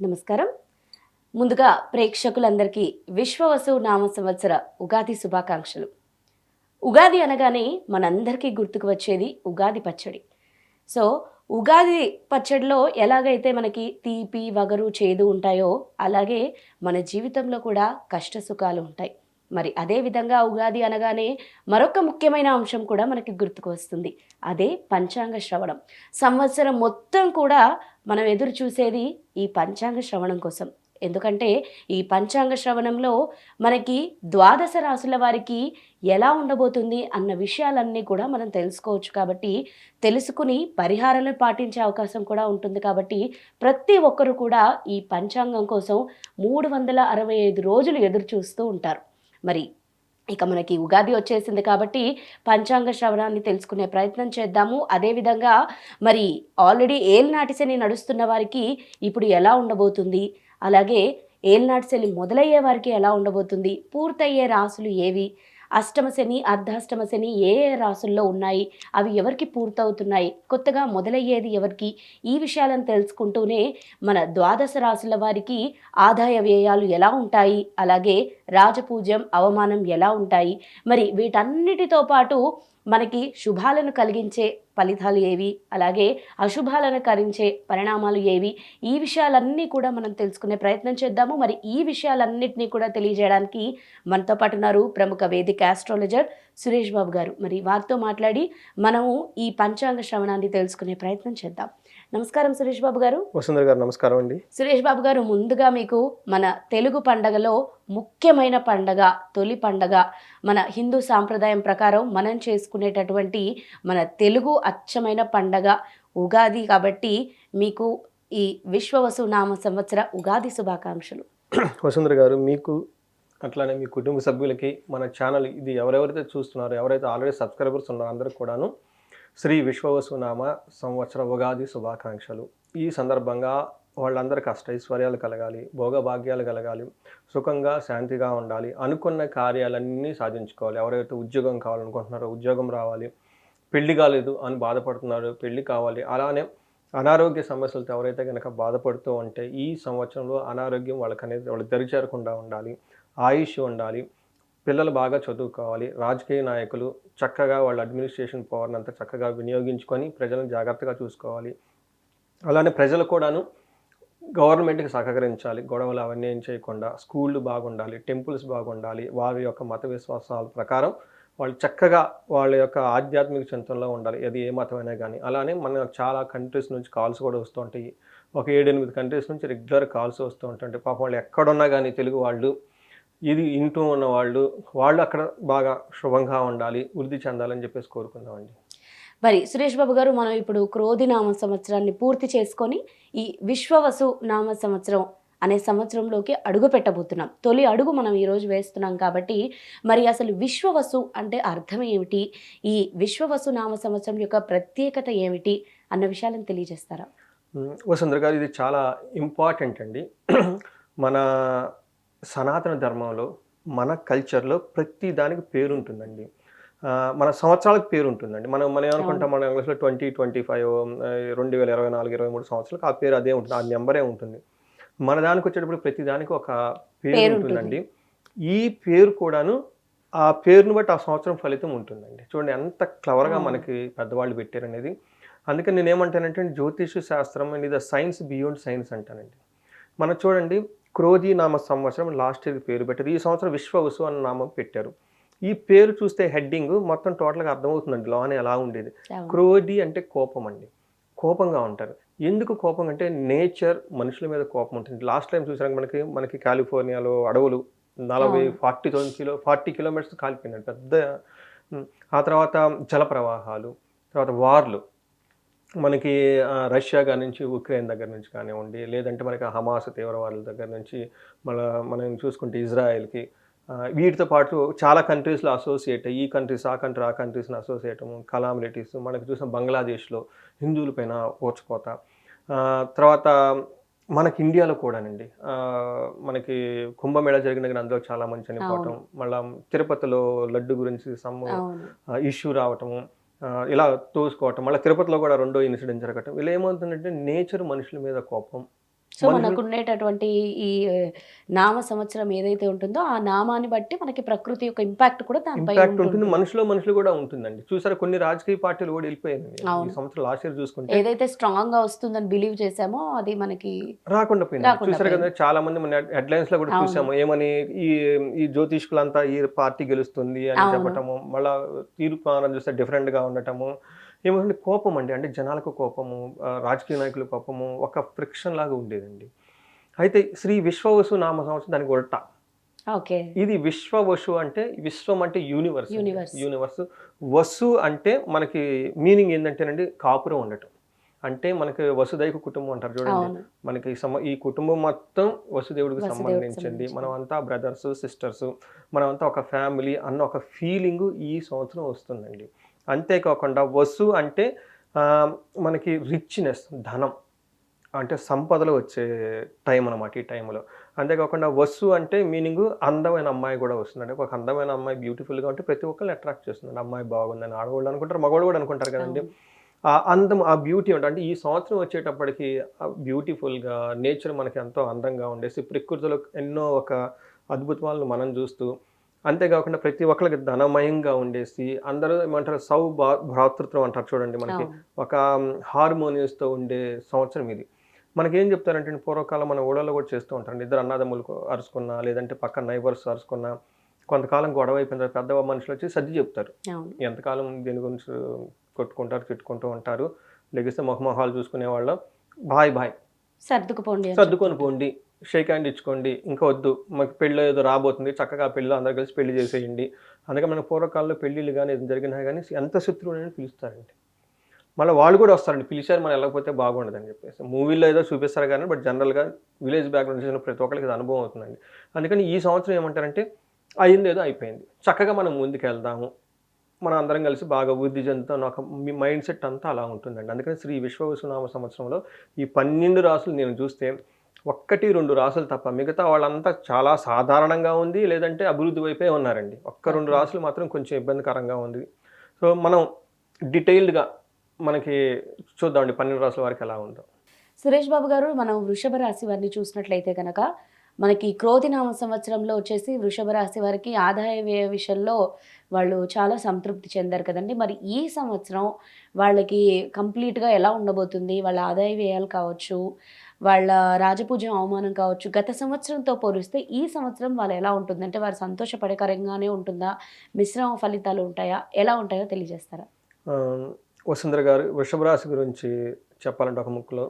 నమస్కారం. ముందుగా ప్రేక్షకులందరికీ విశ్వవసు నామ సంవత్సర ఉగాది శుభాకాంక్షలు. ఉగాది అనగానే మనందరికీ గుర్తుకు వచ్చేది ఉగాది పచ్చడి. సో ఉగాది పచ్చడిలో ఎలాగైతే మనకి తీపి వగరు చేదు ఉంటాయో అలాగే మన జీవితంలో కూడా కష్ట సుఖాలు ఉంటాయి. మరి అదే విధంగా ఉగాది అనగానే మరొక ముఖ్యమైన అంశం కూడా మనకి గుర్తుకు వస్తుంది. అదే పంచాంగ శ్రవణం. సంవత్సరం మొత్తం కూడా మనం ఎదురు చూసేది ఈ పంచాంగ శ్రవణం కోసం. ఎందుకంటే ఈ పంచాంగ శ్రవణంలో మనకి ద్వాదశ రాసుల వారికి ఎలా ఉండబోతుంది అన్న విషయాలన్నీ కూడా మనం తెలుసుకోవచ్చు కాబట్టి తెలుసుకుని పరిహారాలను పాటించే అవకాశం కూడా ఉంటుంది కాబట్టి ప్రతి ఒక్కరు కూడా ఈ పంచాంగం కోసం మూడు వందల అరవై ఐదు రోజులు ఎదురు చూస్తూ ఉంటారు. మరి ఇక మనకి ఉగాది వచ్చేసింది కాబట్టి పంచాంగ శ్రవణాన్ని తెలుసుకునే ప్రయత్నం చేద్దాము. అదేవిధంగా మరి ఆల్రెడీ ఏలినాటి శని నడుస్తున్న వారికి ఇప్పుడు ఎలా ఉండబోతుంది? అలాగే ఏలినాటి శని మొదలయ్యే వారికి ఎలా ఉండబోతుంది? పూర్తయ్యే రాసులు ఏవి? అష్టమ శని అర్ధాష్టమ శని ఏ ఏ రాసుల్లో ఉన్నాయి అవి ఎవరికి పూర్తవుతున్నాయి కొత్తగా మొదలయ్యేది ఎవరికి? ఈ విషయాలను తెలుసుకుంటూనే మన ద్వాదశ రాసుల వారికి ఆదాయ వ్యయాలు ఎలా ఉంటాయి అలాగే రాజపూజ్యం అవమానం ఎలా ఉంటాయి మరి వీటన్నిటితో పాటు మనకి శుభాలను కలిగించే ఫలితాలు ఏవి? అలాగే అశుభాలను కరించే పరిణామాలు ఏవి? ఈ విషయాలన్నీ కూడా మనం తెలుసుకునే ప్రయత్నం చేద్దాము. మరి ఈ విషయాలన్నింటినీ కూడా తెలియజేయడానికి మనతో పాటు ఉన్నారు ప్రముఖ వేదిక ఆస్ట్రాలజర్ సురేష్ బాబు గారు. మరి వారితో మాట్లాడి మనము ఈ పంచాంగ శ్రవణాన్ని తెలుసుకునే ప్రయత్నం చేద్దాం. నమస్కారం సురేష్ బాబు గారు. వసుంధర గారు నమస్కారం అండి. సురేష్ బాబు గారు ముందుగా మీకు మన తెలుగు పండగలో ముఖ్యమైన పండగ తొలి పండగ మన హిందూ సాంప్రదాయం ప్రకారం మనం చేసుకునేటటువంటి మన తెలుగు అచ్చమైన పండగ ఉగాది కాబట్టి మీకు ఈ విశ్వవసు నామ సంవత్సర ఉగాది శుభాకాంక్షలు. వసుంధర గారు మీకు అట్లానే మీ కుటుంబ సభ్యులకి మన ఛానల్ ఇది ఎవరెవరైతే చూస్తున్నారో ఎవరైతే ఆల్రెడీ సబ్స్క్రైబర్స్ ఉన్నారో అందరికి కూడాను శ్రీ విశ్వవసునామ సంవత్సర ఉగాది శుభాకాంక్షలు. ఈ సందర్భంగా వాళ్ళందరికీ అష్టైశ్వర్యాలు కలగాలి భోగభాగ్యాలు కలగాలి సుఖంగా శాంతిగా ఉండాలి అనుకున్న కార్యాలన్నీ సాధించుకోవాలి. ఎవరైతే ఉద్యోగం కావాలనుకుంటున్నారో ఉద్యోగం రావాలి పెళ్ళి కాలేదు అని బాధపడుతున్నారు పెళ్ళి కావాలి. అలానే అనారోగ్య సమస్యలతో ఎవరైతే కనుక బాధపడుతూ ఉంటే ఈ సంవత్సరంలో అనారోగ్యం వాళ్ళకి అనేది వాళ్ళకి దరిచేరకుండా ఉండాలి. ఆయుష్ ఉండాలి. పిల్లలు బాగా చదువుకోవాలి. రాజకీయ నాయకులు చక్కగా వాళ్ళ అడ్మినిస్ట్రేషన్ పవర్ని అంతా చక్కగా వినియోగించుకొని ప్రజలను జాగ్రత్తగా చూసుకోవాలి. అలానే ప్రజలు కూడాను గవర్నమెంట్కి సహకరించాలి. గొడవలు అవన్నీ ఏం చేయకుండా స్కూళ్ళు బాగుండాలి. టెంపుల్స్ బాగుండాలి. వారి యొక్క మత విశ్వాసాల ప్రకారం వాళ్ళు చక్కగా వాళ్ళ యొక్క ఆధ్యాత్మిక చింతనలో ఉండాలి. అది ఏ మతమైనా కానీ అలానే మన చాలా కంట్రీస్ నుంచి కాల్స్ కూడా వస్తూ ఉంటాయి ఒక ఏడెనిమిది కంట్రీస్ నుంచి రెగ్యులర్ కాల్స్ వస్తూ ఉంటుంటాయి. పాపం వాళ్ళు ఎక్కడున్నా కానీ తెలుగు వాళ్ళు ఇది ఇంటూ ఉన్న వాళ్ళు వాళ్ళు అక్కడ బాగా శుభంగా ఉండాలి వృద్ధి చెందాలని చెప్పేసి కోరుకుందామండి. మరి సురేష్ బాబు గారు మనం ఇప్పుడు క్రోధి నామ సంవత్సరాన్ని పూర్తి చేసుకొని ఈ విశ్వవసు నామ సంవత్సరం అనే సంవత్సరంలోకి అడుగు పెట్టబోతున్నాం. తొలి అడుగు మనం ఈరోజు వేస్తున్నాం కాబట్టి మరి అసలు విశ్వవసు అంటే అర్థం ఏమిటి? ఈ విశ్వవసు నామ సంవత్సరం యొక్క ప్రత్యేకత ఏమిటి? అన్న విషయాలను తెలియజేస్తారా? వసుంధర గారు ఇది చాలా ఇంపార్టెంట్ అండి. మన సనాతన ధర్మంలో మన కల్చర్లో ప్రతి దానికి పేరు ఉంటుందండి ఆ, మన సంవత్సరాలకు పేరు ఉంటుందండి మనం మనం ఏమనుకుంటాం మన ఇంగ్లీష్లో ట్వంటీ ట్వంటీ ఫైవ్ రెండు వేల ఇరవై నాలుగు ఇరవై మూడు సంవత్సరాలకు ఆ పేరు అదే ఉంటుంది ఆ నెంబరే ఉంటుంది. మన దానికి వచ్చేటప్పుడు ప్రతి దానికి ఒక పేరు ఉంటుందండి. ఈ పేరు కూడాను ఆ పేరును బట్టి ఆ సంవత్సరం ఫలితం ఉంటుందండి. చూడండి ఎంత క్లవర్గా. మనకి పెద్దవాళ్ళు పెట్టారు అనేది అందుకని నేను ఏమంటానంటే జ్యోతిష శాస్త్రం అండ్ ఇది సైన్స్ బియాండ్ సైన్స్ అంటానండి. మనం చూడండి క్రోధి నామ సంవత్సరం లాస్ట్ ఇయర్ పేరు పెట్టారు. ఈ సంవత్సరం విశ్వవసు అన్న నామం పెట్టారు. ఈ పేరు చూస్తే హెడ్డింగ్ మొత్తం టోటల్గా అర్థమవుతుందండి. లోనే ఎలా ఉండేది. క్రోధి అంటే కోపం అండి. కోపంగా ఉంటారు. ఎందుకు కోపం అంటే నేచర్ మనుషుల మీద కోపం ఉంటుంది. లాస్ట్ టైం చూసాక మనకి మనకి కాలిఫోర్నియాలో అడవులు నలభై. Forty thousand kilo forty kilometres కాలిపోయినాడు పెద్ద ఆ తర్వాత జల ప్రవాహాలు తర్వాత వార్లు. మనకి రష్యా కాడి నుంచి ఉక్రెయిన్ దగ్గర నుంచి కానివ్వండి లేదంటే మనకి హమాస్ తీవ్రవాదుల దగ్గర నుంచి మళ్ళీ మనం చూసుకుంటే ఇజ్రాయెల్కి వీటితో పాటు చాలా కంట్రీస్లో అసోసియేట్ ఈ కంట్రీస్ ఆ కంట్రీ ఆ కంట్రీస్ని అసోసియేట్ కలామిలిటీస్ మనకి చూసిన బంగ్లాదేశ్లో హిందువులపైన ఓచుకోత ఆ, తర్వాత మనకి ఇండియాలో కూడానండి. మనకి కుంభమేళ జరిగిన కానీ అందులో చాలా మంది చనిపోవటం మళ్ళా తిరుపతిలో లడ్డు గురించి సమ్ ఇష్యూ రావటము ఇలా తోసుకోవటం మళ్ళీ తిరుపతిలో కూడా రెండో ఇన్సిడెంట్ జరగటం ఇలా ఏమవుతుందంటే నేచర్ మనుషుల మీద కోపం సో మనకు ఉండేటటువంటి ఈ నామ సంవత్సరం ఏదైతే ఉంటుందో ఆ నామాన్ని బట్టి మనకి ప్రకృతి యొక్క ఇంపాక్ట్ కూడా దానిపై ఉంటుంది మనుషులో మనుషులు కూడా ఉంటుందండి చూసారా కొన్ని రాజకీయ పార్టీలు కూడా వెళ్ళిపోయాయి. సంవత్సరం లాస్ట్ ఇయర్ చూసుకుంటే ఏదైతే స్ట్రాంగ్గా వస్తుందని బిలీవ్ చేసామో అది మనకి రాకుండా పోయింది చూసారు కదా చాలా మంది మన హెడ్లైన్స్లో కూడా. చూసాము ఏమని ఈ ఈ జ్యోతిష్కులంతా ఈ పార్టీ గెలుస్తుంది అని. చెప్పటము మళ్ళా ఆనందం చూస్తే డిఫరెంట్గా ఉండటము ఏమంటే కోపం అండి. అంటే జనాలకు కోపము రాజకీయ నాయకుల కోపము ఒక ఫ్రిక్షన్ లాగా ఉండేదండి. అయితే శ్రీ విశ్వవసు నామ సంవత్సరం దానికి ఉల్టా. ఓకే. ఇది విశ్వవసు అంటే విశ్వం అంటే యూనివర్స్. యూనివర్స్. వసు అంటే మనకి మీనింగ్ ఏంటంటేనండి కాపురం ఉండటం. అంటే మనకి వసుదైక కుటుంబం అంటారు చూడండి. మనకి సమ ఈ కుటుంబం మొత్తం వసుదేవుడికి సంబంధించింది. మనం అంతా బ్రదర్స్ సిస్టర్స్ మనం అంతా ఒక ఫ్యామిలీ అన్న ఒక ఫీలింగ్ ఈ సంవత్సరం వస్తుందండి. అంతేకాకుండా వసు అంటే మనకి రిచ్నెస్ ధనం అంటే సంపదలు వచ్చే టైం అనమాట ఈ టైంలో అంతేకాకుండా వసు అంటే మీనింగ్ అందమైన అమ్మాయి కూడా వస్తుందండి. ఒక అందమైన అమ్మాయి బ్యూటిఫుల్గా ఉంటే ప్రతి ఒక్కరిని అట్రాక్ట్ చేస్తుంది. అమ్మాయి బాగుందని ఆడవాళ్ళు అనుకుంటారు మగవాళ్ళు కూడా అనుకుంటారు కదండి. ఆ అందం ఆ బ్యూటీ ఉంటుంది అంటే ఈ సంవత్సరం వచ్చేటప్పటికి బ్యూటిఫుల్గా నేచర్ మనకి ఎంతో అందంగా ఉండేసి ప్రకృతిలో ఎన్నో ఒక అద్భుతాలను మనం చూస్తూ అంతేకాకుండా ప్రతి ఒక్కరికి ధనమయంగా ఉండేసి అందరూ ఏమంటారు సౌ భా- భ్రాతృత్వం అంటారు చూడండి మనకి. ఒక హార్మోనియస్తో ఉండే సంవత్సరం ఇది. మనకి ఏం చెప్తారంటే పూర్వకాలం మన ఊళ్ళలో కూడా చేస్తూ ఉంటారండి. ఇద్దరు అన్నదమ్ములు అరుచుకున్నా లేదంటే పక్కన నైబర్స్ అరుచుకున్నా కొంతకాలం గొడవ అయిపోయిన తర్వాత పెద్ద మనుషులు వచ్చి సర్ది చెప్తారు. ఎంతకాలం దీని గురించి కొట్టుకుంటారు తిట్టుకుంటూ ఉంటారు. లెగిస్తే మొహమొహాలు చూసుకునే వాళ్ళం బాయ్ బాయ్. సర్దుకుపోండి సర్దుకొని పోండి. షేక్ హ్యాండ్ ఇచ్చుకోండి ఇంకా వద్దు. మాకు పెళ్ళి ఏదో రాబోతుంది చక్కగా పెళ్ళి పెళ్ళిలో అందరు కలిసి పెళ్ళి చేసేయండి. అందుకే మన పూర్వకాలంలో పెళ్ళిళ్ళు కానీ ఏదైనా జరిగినా కానీ ఎంత శత్రువునని పిలుస్తారండి. మళ్ళీ వాళ్ళు కూడా వస్తారండి పిలిచారు మనం వెళ్ళకపోతే బాగుండదని చెప్పేసి. మూవీలో ఏదో చూపిస్తారు కానీ బట్ జనరల్గా విలేజ్ బ్యాక్గ్రౌండ్ చేసిన ప్రతి ఒక్కరికి ఇది అనుభవం అవుతుందండి. అందుకని ఈ సంవత్సరం ఏమంటారంటే అయింది ఏదో అయిపోయింది. చక్కగా మనం ముందుకు వెళ్దాము మనం అందరం కలిసి బాగా వృద్ధి చెందుతాం ఒక మీ మైండ్ సెట్ అంతా అలా ఉంటుందండి. అందుకని శ్రీ విశ్వవసునామ సంవత్సరంలో ఈ పన్నెండు రాసులు నేను చూస్తే ఒక్కటి రెండు రాసులు తప్ప మిగతా వాళ్ళంతా చాలా సాధారణంగా ఉంది లేదంటే అభివృద్ధి వైపే ఉన్నారండి. ఒక్క రెండు రాసులు మాత్రం కొంచెం ఇబ్బందికరంగా ఉంది. సో మనం డీటెయిల్డ్గా మనకి చూద్దామండి పన్నెండు రాసుల వారికి ఎలా ఉందో. సురేష్ బాబు గారు మనం వృషభ రాశి వారిని చూసినట్లయితే కనుక మనకి క్రోధినామ సంవత్సరంలో వచ్చేసి వృషభ రాశి వారికి ఆదాయ వ్యయ విషయంలో వాళ్ళు చాలా సంతృప్తి చెందారు కదండి. మరి ఈ సంవత్సరం వాళ్ళకి కంప్లీట్గా ఎలా ఉండబోతుంది? వాళ్ళ ఆదాయ వ్యయాలు కావచ్చు వాళ్ళ రాజపూజ్యం అవమానం కావచ్చు గత సంవత్సరంతో పోలిస్తే ఈ సంవత్సరం వాళ్ళు ఎలా ఉంటుంది అంటే వారు సంతోషపడకరంగానే ఉంటుందా? మిశ్రమ ఫలితాలు ఉంటాయా? ఎలా ఉంటాయో తెలియజేస్తారా? వసుంధర గారు వృషభ రాశి గురించి చెప్పాలంటే ఒక ముక్కులో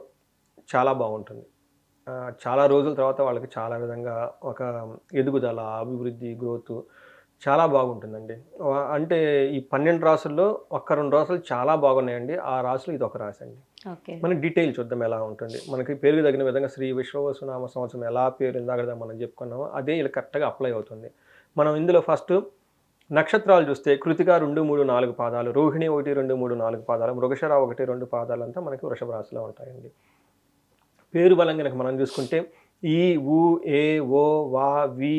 చాలా బాగుంటుంది. చాలా రోజుల తర్వాత వాళ్ళకి చాలా విధంగా ఒక ఎదుగుదల అభివృద్ధి గ్రోత్ చాలా బాగుంటుందండి. అంటే ఈ పన్నెండు రాసుల్లో ఒక్క రెండు రాసులు చాలా బాగున్నాయండి. ఆ రాసులు ఇది ఒక రాశి అండి మనం డీటెయిల్ చూద్దాం ఎలా ఉంటుంది. మనకి పేరుకు తగిన విధంగా శ్రీ విశ్వవసునామ సంవత్సరం ఎలా పేరు ఇందాక మనం చెప్పుకున్నామో అదే ఇలా కరెక్ట్గా అప్లై అవుతుంది. మనం ఇందులో ఫస్ట్ నక్షత్రాలు చూస్తే కృతిక రెండు మూడు నాలుగు పాదాలు రోహిణి ఒకటి రెండు మూడు నాలుగు పాదాలు మృగశర ఒకటి రెండు పాదాలు అంతా మనకి వృషభ రాశిలో ఉంటాయండి. పేరు బలం కనుక మనం చూసుకుంటే ఈ ఊ ఏ ఓ వా వి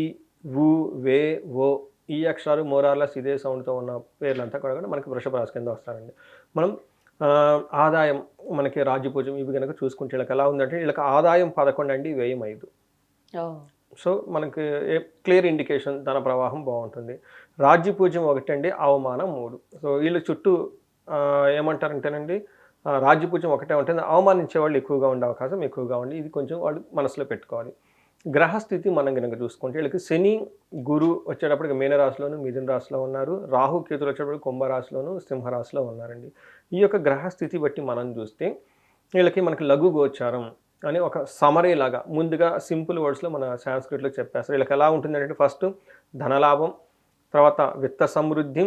ఊ వే ఓ ఈ అక్షరాలు మోరార్లస్ ఇదే సౌండ్తో ఉన్న పేర్లంతా కూడా మనకి వృషభ రాశి కింద వస్తారండి. మనం ఆదాయం మనకి రాజ్యపూజం ఇవి కనుక చూసుకుంటే వీళ్ళకి ఎలా ఉందంటే వీళ్ళకి ఆదాయం పదకొండు అండి వ్యయం ఐదు. సో మనకి క్లియర్ ఇండికేషన్ ధన ప్రవాహం బాగుంటుంది. రాజ్య పూజ్యం ఒకటి అండి అవమానం మూడు. సో వీళ్ళ చుట్టూ ఏమంటారంటేనండి ఆ, రాజ్య పూజ్యం ఒకటే ఉంటుంది. అవమానించే వాళ్ళు ఎక్కువగా ఉండే అవకాశం ఎక్కువగా ఉంది ఇది కొంచెం వాళ్ళు మనసులో పెట్టుకోవాలి. గ్రహస్థితి మనం కనుక చూసుకుంటే వీళ్ళకి శని గురు వచ్చేటప్పటికి మీనరాశిలోను మిథున రాశిలో ఉన్నారు. రాహు కేతులు వచ్చేటప్పటికి కుంభరాశిలోను సింహరాశిలో ఉన్నారండి. ఈ యొక్క గ్రహస్థితి బట్టి మనం చూస్తే వీళ్ళకి మనకి లఘు గోచారం అని ఒక సమరీ లాగా ముందుగా సింపుల్ వర్డ్స్లో మన సాంస్క్రిట్లో చెప్పేస్తారు. వీళ్ళకి ఎలా ఉంటుంది అంటే ఫస్ట్ ధనలాభం తర్వాత విత్త సమృద్ధి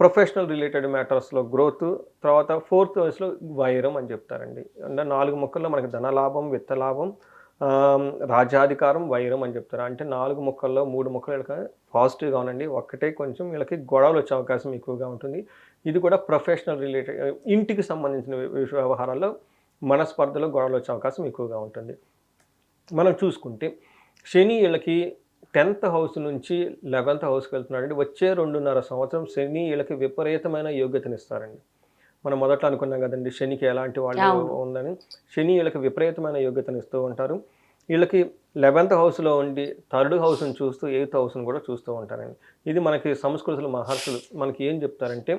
ప్రొఫెషనల్ రిలేటెడ్ మ్యాటర్స్లో గ్రోత్ తర్వాత ఫోర్త్ వర్స్లో వైరం అని చెప్తారండి. అంటే నాలుగు మొక్కల్లో మనకి ధనలాభం విత్త లాభం రాజాధికారం రాజ్యాధికారం వైరం అని చెప్తారు. అంటే నాలుగు ముక్కల్లో మూడు ముక్కలు వీళ్ళకి పాజిటివ్గా ఉండండి. ఒక్కటే కొంచెం వీళ్ళకి గొడవలు వచ్చే అవకాశం ఎక్కువగా ఉంటుంది. ఇది కూడా ప్రొఫెషనల్ రిలేటెడ్ ఇంటికి సంబంధించిన వ్యవహారాల్లో మనస్పర్ధలో గొడవలు వచ్చే అవకాశం ఎక్కువగా ఉంటుంది. మనం చూసుకుంటే శని వీళ్ళకి టెన్త్ హౌస్ నుంచి లెవెన్త్ హౌస్కి వెళ్తున్నాడు వచ్చే రెండున్నర సంవత్సరం శని వీళ్ళకి విపరీతమైన యోగ్యతనిస్తారండి. మనం మొదట్లో అనుకున్నాం కదండి శనికి ఎలాంటి వాళ్ళు. ఉందని. శని వీళ్ళకి విపరీతమైన యోగ్యతను ఇస్తూ ఉంటారు. వీళ్ళకి లెవెన్త్ హౌస్లో ఉండి థర్డ్ హౌస్ని చూస్తూ ఎయిత్ హౌస్ని కూడా చూస్తూ ఉంటారండి. ఇది మనకి సంస్కృతులు మహర్షులు మనకి ఏం చెప్తారంటే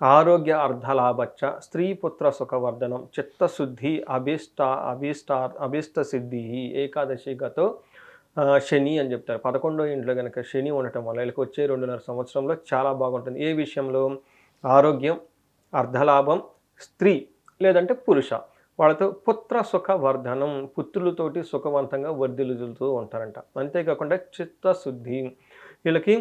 ఆరోగ్య అర్ధలాభచ్చ స్త్రీ పుత్ర సుఖవర్ధనం చిత్తశుద్ధి అభిష్ట అభిష్ట అభిష్ట సిద్ధి ఏకాదశిగతో ఆ, శని అని చెప్తారు. పదకొండో ఇంట్లో కనుక శని ఉండటం వల్ల వీళ్ళకి వచ్చే రెండున్నర సంవత్సరంలో చాలా బాగుంటుంది. ఏ విషయంలో? ఆరోగ్యం అర్ధలాభం స్త్రీ లేదంటే పురుష. వాళ్ళతో పుత్ర సుఖ వర్ధనం పుత్రులతోటి సుఖవంతంగా వర్ధిల్లుతూ ఉంటారంట. అంతేకాకుండా చిత్తశుద్ధి. వీళ్ళకి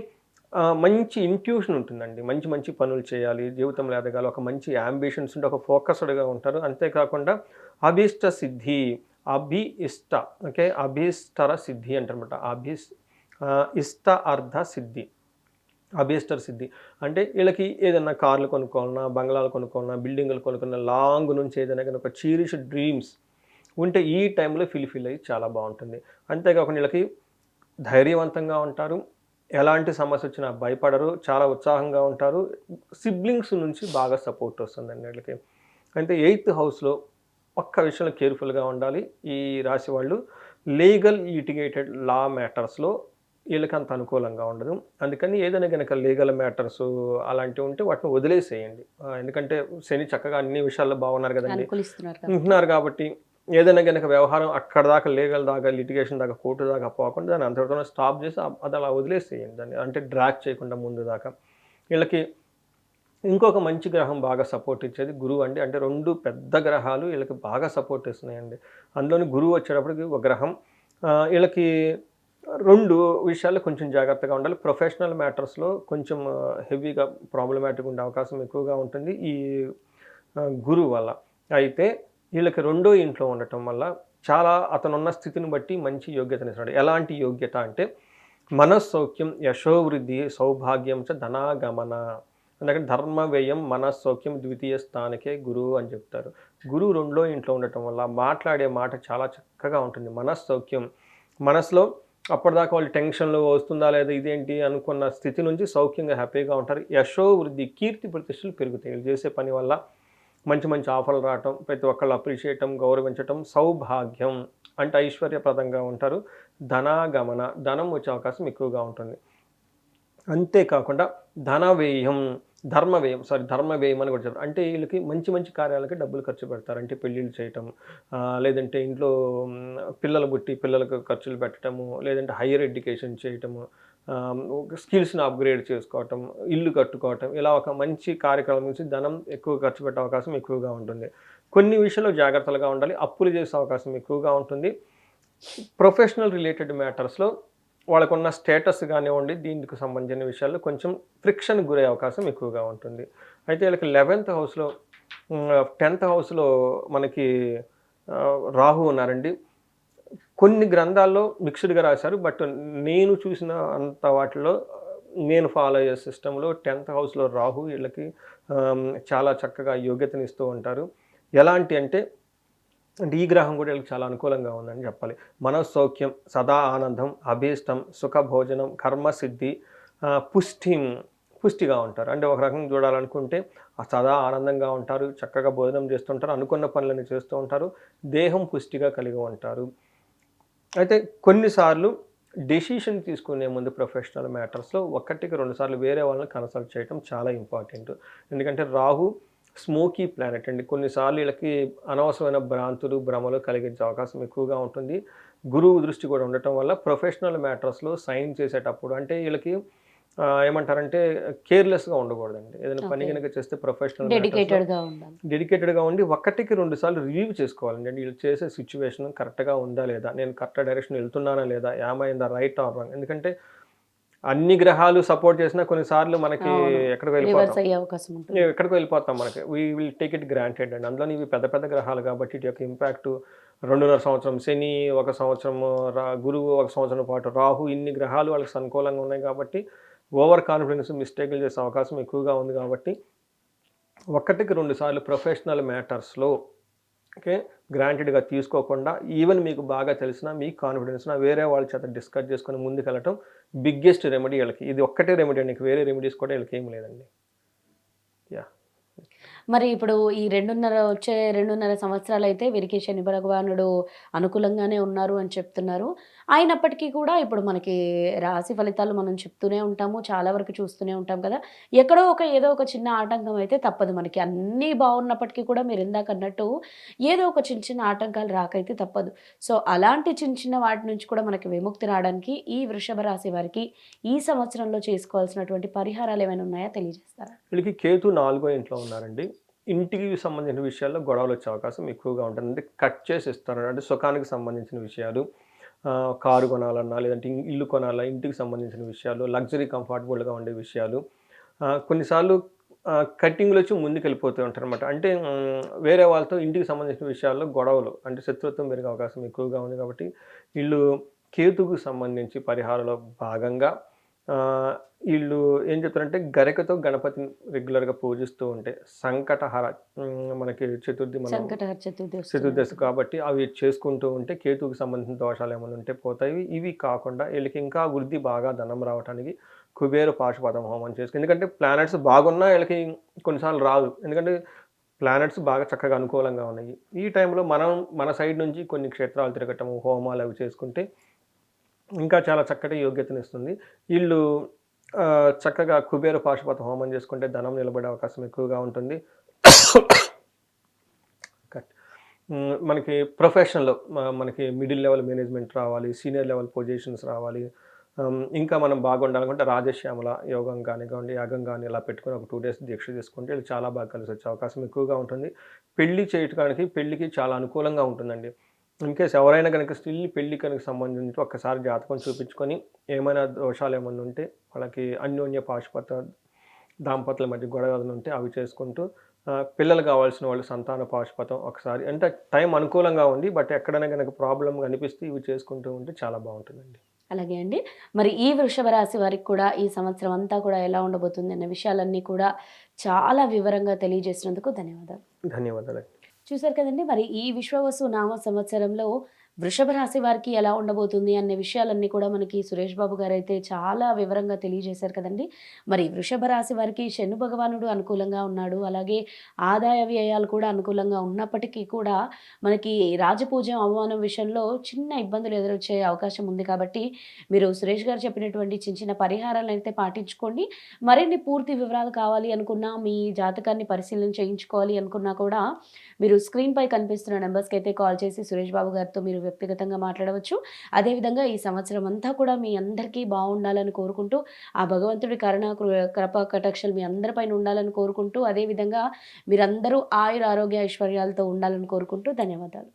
మంచి ఇంట్యూషన్ ఉంటుందండి. మంచి మంచి పనులు చేయాలి. జీవితంలో ఎదగాలి. ఒక మంచి యాంబిషన్స్ ఉంటే ఒక ఫోకస్డ్గా ఉంటారు. అంతేకాకుండా అభీష్ట సిద్ధి అభి ఇష్ట ఓకే? అభీష్టర సిద్ధి అంటారనమాట అభిస్ ఇష్ట అర్ధ సిద్ధి. అబేస్టర్ సిద్ధి. అంటే వీళ్ళకి ఏదైనా కార్లు కొనుక్కోవాలన్నా బంగ్లాలు కొనుక్కోవాలన్నా బిల్డింగ్లు కొనుక్కున్న లాంగ్ నుంచి ఏదైనా కానీ ఒక చీరిష్ డ్రీమ్స్ ఉంటే ఈ టైంలో ఫిల్ఫిల్ అయ్యి చాలా బాగుంటుంది. అంతేకాకుండా వీళ్ళకి ధైర్యవంతంగా ఉంటారు. ఎలాంటి సమస్య వచ్చినా భయపడరు. చాలా ఉత్సాహంగా ఉంటారు. సిబ్లింగ్స్ నుంచి బాగా సపోర్ట్ వస్తుందండి వీళ్ళకి. అంటే ఎయిత్ హౌస్లో ఒక్క విషయంలో కేర్ఫుల్గా ఉండాలి. ఈ రాశి వాళ్ళు లీగల్ లిటిగేటెడ్ లా మ్యాటర్స్లో వీళ్ళకి అంత అనుకూలంగా ఉండదు. అందుకని ఏదైనా కనుక లీగల్ మ్యాటర్స్ అలాంటివి ఉంటే వాటిని వదిలేసేయండి. ఎందుకంటే శని చక్కగా అన్ని విషయాల్లో బాగున్నారు కదండి. ఉంటున్నారు కాబట్టి ఏదైనా కనుక వ్యవహారం అక్కడ దాకా లీగల్ దాకా లిటిగేషన్ దాకా కోర్టు దాకా పోకుండా దాన్ని అంతటితో స్టాప్ చేసి అది అలా వదిలేసేయండి. దాన్ని అంటే డ్రాక్ చేయకుండా ముందు దాకా. వీళ్ళకి ఇంకొక మంచి గ్రహం బాగా సపోర్ట్ ఇచ్చేది గురువు అండి. అంటే రెండు పెద్ద గ్రహాలు వీళ్ళకి బాగా సపోర్ట్ ఇస్తున్నాయండి. అందులోని గురువు వచ్చేటప్పటికి ఒక గ్రహం. వీళ్ళకి రెండు విషయాల్లో కొంచెం జాగ్రత్తగా ఉండాలి. ప్రొఫెషనల్ మ్యాటర్స్లో కొంచెం హెవీగా ప్రాబ్లమాటిక్ ఉండే అవకాశం ఎక్కువగా ఉంటుంది. ఈ గురువు వల్ల. అయితే వీళ్ళకి రెండో ఇంట్లో ఉండటం వల్ల చాలా అతనున్న స్థితిని బట్టి మంచి యోగ్యతనిస్తున్నాడు ఇస్తాడు ఎలాంటి యోగ్యత అంటే మనస్సౌఖ్యం యశోవృద్ధి సౌభాగ్యం చ ధనాగమన. అందుకని ధర్మ వ్యయం మనస్సౌఖ్యం ద్వితీయ స్థానికే గురువు అని చెప్తారు. గురువు రెండో ఇంట్లో ఉండటం వల్ల మాట్లాడే మాట చాలా చక్కగా ఉంటుంది. మనస్సౌఖ్యం. మనసులో అప్పటిదాకా వాళ్ళు టెన్షన్లో వస్తుందా లేదా ఇదేంటి అనుకున్న స్థితి నుంచి సౌఖ్యంగా హ్యాపీగా ఉంటారు. యశో వృద్ధి కీర్తి ప్రతిష్టలు పెరుగుతాయి. వీళ్ళు చేసే పని వల్ల మంచి మంచి ఆఫర్లు రావటం ప్రతి ఒక్కళ్ళు అప్రిషియేటం గౌరవించటం సౌభాగ్యం అంటే ఐశ్వర్యప్రదంగా ఉంటారు. ధనాగమన ధనం వచ్చే అవకాశం ఎక్కువగా ఉంటుంది. అంతేకాకుండా ధన వ్యయం ధర్మ వ్యయం సారీ ధర్మ వ్యయం అని కూడా చెప్తారు అంటే వీళ్ళకి మంచి మంచి కార్యాలకి డబ్బులు ఖర్చు పెడతారు. అంటే పెళ్ళిళ్ళు చేయటం లేదంటే ఇంట్లో పిల్లలు పుట్టి పిల్లలకు ఖర్చులు పెట్టడము లేదంటే హయ్యర్ ఎడ్యుకేషన్ చేయటము స్కిల్స్ని అప్గ్రేడ్ చేసుకోవటం ఇల్లు కట్టుకోవటం ఇలా ఒక మంచి కార్యక్రమం నుంచి ధనం ఎక్కువ ఖర్చు పెట్టే అవకాశం ఎక్కువగా ఉంటుంది. కొన్ని విషయాల్లో జాగ్రత్తలుగా ఉండాలి. అప్పులు చేసే అవకాశం ఎక్కువగా ఉంటుంది. ప్రొఫెషనల్ రిలేటెడ్ మ్యాటర్స్లో వాళ్ళకున్న స్టేటస్ కానివ్వండి దీనికి సంబంధించిన విషయాల్లో కొంచెం ఫ్రిక్షన్ గురే అవకాశం ఎక్కువగా ఉంటుంది. అయితే వీళ్ళకి లెవెన్త్ హౌస్లో టెన్త్ హౌస్లో మనకి రాహు ఉన్నారండి. కొన్ని గ్రంథాల్లో మిక్స్డ్గా రాశారు బట్ నేను చూసిన అంత వాటిలో నేను ఫాలో అయ్యే సిస్టంలో టెన్త్ హౌస్లో రాహు వీళ్ళకి చాలా చక్కగా యోగ్యతని ఇస్తూ ఉంటారు. ఎలాంటి అంటే అంటే ఈ గ్రహం కూడా వీళ్ళకి చాలా అనుకూలంగా ఉందని చెప్పాలి. మనస్సౌఖ్యం సదా ఆనందం అభీష్టం సుఖ భోజనం కర్మసిద్ధి పుష్టి పుష్టిగా ఉంటారు. అంటే ఒక రకంగా చూడాలనుకుంటే ఆ సదా ఆనందంగా ఉంటారు చక్కగా భోజనం చేస్తుంటారు అనుకున్న పనులను చేస్తూ ఉంటారు దేహం పుష్టిగా కలిగి ఉంటారు. అయితే కొన్నిసార్లు డెసిషన్ తీసుకునే ముందు ప్రొఫెషనల్ మ్యాటర్స్లో ఒకటికి రెండుసార్లు వేరే వాళ్ళని కన్సల్ట్ చేయడం చాలా ఇంపార్టెంట్. ఎందుకంటే రాహు స్మోకీ ప్లానెట్ అండి. కొన్నిసార్లు వీళ్ళకి అనవసరమైన భ్రాంతులు భ్రమలు కలిగించే అవకాశం ఎక్కువగా ఉంటుంది. గురువు దృష్టి కూడా ఉండటం వల్ల ప్రొఫెషనల్ మ్యాటర్స్లో సైన్ చేసేటప్పుడు అంటే వీళ్ళకి ఏమంటారంటే కేర్లెస్గా ఉండకూడదండి. ఏదైనా పని. కనుక చేస్తే ప్రొఫెషనల్ డెడికేటెడ్గా ఉండి ఒకటికి రెండు సార్లు రివ్యూ చేసుకోవాలండి. అంటే వీళ్ళు చేసే సిచ్యువేషన్ కరెక్ట్గా ఉందా లేదా? నేను కరెక్ట్ డైరెక్షన్ వెళ్తున్నానా లేదా? ఏమైందా రైట్ ఆర్ రాంగ్? ఎందుకంటే అన్ని గ్రహాలు సపోర్ట్ చేసినా కొన్నిసార్లు మనకి. ఎక్కడికి వెళ్ళిపోతాం. ఎక్కడికి వెళ్ళిపోతాం మనకి. We will take it granted అండి. అందులో ఇవి పెద్ద పెద్ద గ్రహాలు కాబట్టి ఇటు యొక్క ఇంపాక్ట్ రెండున్నర సంవత్సరం శని ఒక సంవత్సరం రా గురువు ఒక సంవత్సరం పాటు రాహు ఇన్ని గ్రహాలు వాళ్ళకి అనుకూలంగా ఉన్నాయి కాబట్టి ఓవర్ కాన్ఫిడెన్స్ మిస్టేక్లు చేసే అవకాశం ఎక్కువగా ఉంది కాబట్టి ఒకటికి రెండు సార్లు ప్రొఫెషనల్ మ్యాటర్స్లో ఓకే? గ్రాంటెడ్గా తీసుకోకుండా ఈవెన్ మీకు బాగా తెలిసిన మీ కాన్ఫిడెన్స్న వేరే వాళ్ళ చేత డిస్కస్ చేసుకొని ముందుకెళ్ళటం బిగ్గెస్ట్ రెమెడీ వీళ్ళకి. ఇది ఒక్కటే రెమెడీ అండి. వేరే రెమెడీస్ కూడా వీళ్ళకి ఏం లేదండి. యా. మరి ఇప్పుడు ఈ రెండున్నర వచ్చే రెండున్నర సంవత్సరాలు అయితే వీరికి శని భగవానుడు అనుకూలంగానే ఉన్నారు అని చెప్తున్నారు. అయినప్పటికీ కూడా ఇప్పుడు మనకి రాశి ఫలితాలు మనం చెప్తూనే ఉంటాము చాలా వరకు చూస్తూనే ఉంటాం కదా. ఎక్కడో ఒక ఏదో ఒక చిన్న ఆటంకం అయితే తప్పదు మనకి. అన్నీ బాగున్నప్పటికీ కూడా మీరు ఇందాక అన్నట్టు ఏదో ఒక చిన్న చిన్న ఆటంకాలు రాకైతే తప్పదు. సో అలాంటి చిన్న చిన్న వాటి నుంచి కూడా మనకి విముక్తి రావడానికి ఈ వృషభ రాశి వారికి ఈ సంవత్సరంలో చేసుకోవాల్సినటువంటి పరిహారాలు ఏమైనా ఉన్నాయా తెలియజేస్తారా? వీళ్ళకి కేతు నాలుగో ఇంట్లో ఉన్నారండి. ఇంటికి సంబంధించిన విషయాల్లో గొడవలు వచ్చే అవకాశం ఎక్కువగా ఉంటుంది. అంటే కట్ చేసి ఇస్తారు. అంటే సుఖానికి సంబంధించిన విషయాలు కారు కొనాలన్నా లేదంటే ఇల్లు కొనాలా ఇంటికి సంబంధించిన విషయాలు లగ్జరీ కంఫర్టబుల్గా ఉండే విషయాలు. కొన్నిసార్లు కట్టింగ్లు వచ్చి ముందుకు వెళ్ళిపోతూ ఉంటారు అనమాట అంటే వేరే వాళ్ళతో ఇంటికి సంబంధించిన విషయాల్లో గొడవలు అంటే శత్రుత్వం పెరిగే అవకాశం ఎక్కువగా ఉంది కాబట్టి వీళ్ళు కేతుకు సంబంధించి పరిహారంలో భాగంగా వీళ్ళు ఏం చెప్తారంటే గరికతో గణపతిని రెగ్యులర్గా పూజిస్తూ ఉంటే సంకటహర మనకి చతుర్థి మనం సంకటహర చతుర్దశి. చతుర్దశి కాబట్టి అవి చేసుకుంటూ ఉంటే కేతువుకి సంబంధించిన దోషాలు ఏమైనా ఉంటే పోతాయి. ఇవి కాకుండా వీళ్ళకి ఇంకా వృద్ధి బాగా ధనం రావడానికి కుబేర పాశుపతం హోమం చేసుకుని ఎందుకంటే ప్లానెట్స్ బాగున్నా వీళ్ళకి కొన్నిసార్లు రాదు. ఎందుకంటే ప్లానెట్స్ బాగా చక్కగా అనుకూలంగా ఉన్నాయి. ఈ టైంలో మనం మన సైడ్ నుంచి కొన్ని క్షేత్రాలు తిరగటము హోమాలు అవి చేసుకుంటే ఇంకా చాలా చక్కటి యోగ్యతనిస్తుంది. వీళ్ళు చక్కగా కుబేర పాశుపత హోమం చేసుకుంటే ధనం నిలబడే అవకాశం ఎక్కువగా ఉంటుంది. మనకి ప్రొఫెషన్లో మనకి మిడిల్ లెవెల్ మేనేజ్మెంట్ రావాలి సీనియర్ లెవెల్ పొజిషన్స్ రావాలి. ఇంకా మనం బాగుండాలనుకుంటే రాజశ్యామల యోగం కానివ్వండి యాగం కానీ ఇలా పెట్టుకుని ఒక టూ డేస్ దీక్ష తీసుకుంటే వీళ్ళు చాలా బాగా కలిసి వచ్చే అవకాశం ఎక్కువగా ఉంటుంది. పెళ్ళి చేయటానికి పెళ్ళికి చాలా అనుకూలంగా ఉంటుందండి. ఇన్ కేస్ ఎవరైనా కనుక స్టిల్ పెళ్ళి కనుక సంబంధించి ఒక్కసారి జాతకం చూపించుకొని ఏమైనా దోషాలు ఏమైనా ఉంటే వాళ్ళకి అన్యోన్య పాశుపత దాంపత్యుల మధ్య గొడవలు ఉంటే అవి చేసుకుంటూ పిల్లలు కావాల్సిన వాళ్ళు సంతాన పాశుపతం ఒకసారి. అంటే టైం అనుకూలంగా ఉంది బట్ ఎక్కడైనా కనుక ప్రాబ్లం కనిపిస్తే ఇవి చేసుకుంటూ ఉంటే చాలా బాగుంటుందండి. అలాగే అండి. మరి ఈ వృషభ రాశి వారికి కూడా ఈ సంవత్సరం అంతా కూడా ఎలా ఉండబోతుంది అన్న విషయాలన్నీ కూడా చాలా వివరంగా తెలియజేసినందుకు ధన్యవాదాలు. ధన్యవాదాలు. చూసారు కదండి? మరి ఈ విశ్వవసు నామ సంవత్సరంలో వృషభ రాశి వారికి ఎలా ఉండబోతుంది అనే విషయాలన్నీ కూడా మనకి సురేష్ బాబు గారు అయితే చాలా వివరంగా తెలియజేశారు కదండి. మరి వృషభ రాశి వారికి శని భగవానుడు అనుకూలంగా ఉన్నాడు. అలాగే ఆదాయ వ్యయాలు కూడా అనుకూలంగా ఉన్నప్పటికీ కూడా మనకి రాజపూజ అవమానం విషయంలో చిన్న ఇబ్బందులు ఎదురొచ్చే అవకాశం ఉంది కాబట్టి మీరు సురేష్ గారు చెప్పినటువంటి చిన్న చిన్న పరిహారాలను అయితే పాటించుకోండి. మరిన్ని పూర్తి వివరాలు కావాలి అనుకున్నా మీ జాతకాన్ని పరిశీలన చేయించుకోవాలి అనుకున్నా కూడా మీరు స్క్రీన్పై కనిపిస్తున్న నెంబర్స్కి అయితే కాల్ చేసి సురేష్ బాబు గారితో మీరు వ్యక్తిగతంగా మాట్లాడవచ్చు. అదేవిధంగా ఈ సంవత్సరం అంతా కూడా మీ అందరికీ బాగుండాలని కోరుకుంటూ ఆ భగవంతుడి కరుణ కృ- కృప కటాక్షలు మీ అందరిపైన ఉండాలని కోరుకుంటూ అదేవిధంగా మీరందరూ ఆయుర ఆరోగ్య ఐశ్వర్యాలతో ఉండాలని కోరుకుంటూ ధన్యవాదాలు.